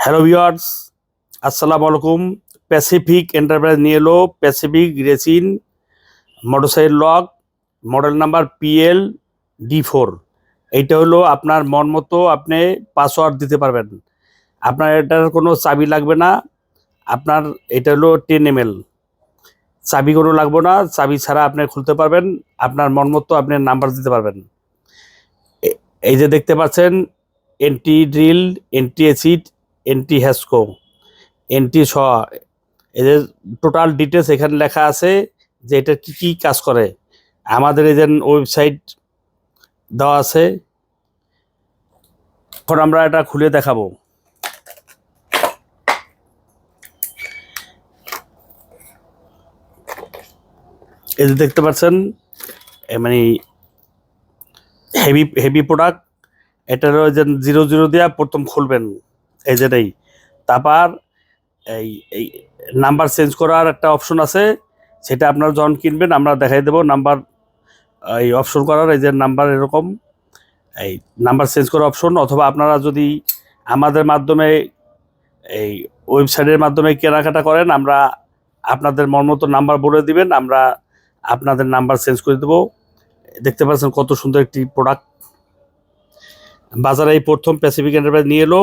Hello viewers আসসালামু আলাইকুম Pacific enterprise নিয়ে এলো Pacific racing motorcycle lock model number PL D four এইটা হলো আপনার মন মতো আপনি পাসওয়ার্ড দিতে পারবেন। আপনার এটার কোনো চাবি লাগবে না। আপনার এটা হলো টেন এম চাবি কোনো লাগবে না। চাবি ছাড়া আপনি খুলতে পারবেন। আপনার মন মতো আপনি নাম্বার দিতে পারবেন। এই যে দেখতে পাচ্ছেন anti drill anti acid anti হ্যাসকো anti স এদের টোটাল ডিটেলস এখানে লেখা আছে যে এটা কী কী কাজ করে। আমাদের যে ওয়েবসাইট দেওয়া আছে। এখন আমরা এটা খুলে দেখাবো। যে দেখতে পাচ্ছেন মানে হেভি হেভি প্রোডাক্ট এটার ওই যে জিরো জিরো দিয়া প্রথম খুলবেন এই যেটাই তারপর এই এই নাম্বার চেঞ্জ করার একটা অপশন আছে, সেটা আপনারা যখন কিনবেন আমরা দেখাই দেবো নাম্বার এই অপশন করার, এই যে নাম্বার এরকম, এই নাম্বার চেঞ্জ করার অপশন অথবা আপনারা যদি আমাদের মাধ্যমে, এই ওয়েবসাইটের মাধ্যমে কেনাকাটা করেন, আমরা আপনাদের মন মতো নাম্বার বলে দিবেন, আমরা আপনাদের নাম্বার চেঞ্জ করে দেবো। দেখতে পাচ্ছেন কত সুন্দর একটি প্রোডাক্ট বাজারে এই প্রথম প্যাসিফিক এন্টারপ্রাইজ নিয়ে এলো।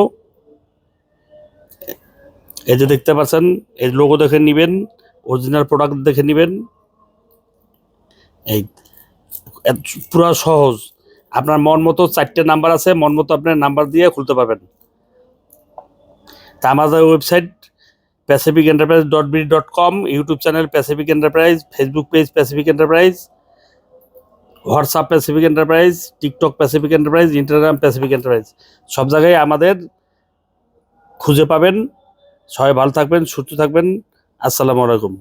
এই যে দেখতে পাচ্ছেন এই লোগো দেখে নেবেন অরিজিনাল প্রোডাক্ট দেখে নেবেন। এই পুরো সহজ। আপনার মন মতো চারটে নাম্বার আছে, মন মতো আপনার নাম্বার দিয়ে খুলতে পারবেন। তা আমাদের website Pacific Enterprise dot B dot com YouTube channel Pacific Enterprise Facebook page Pacific Enterprise WhatsApp Pacific Enterprise TikTok Pacific Enterprise Instagram Pacific Enterprise সব জায়গায় আমাদের খুঁজে পাবেন। সবাই ভালো থাকবেন, সুস্থ থাকবেন। আসসালামু আলাইকুম।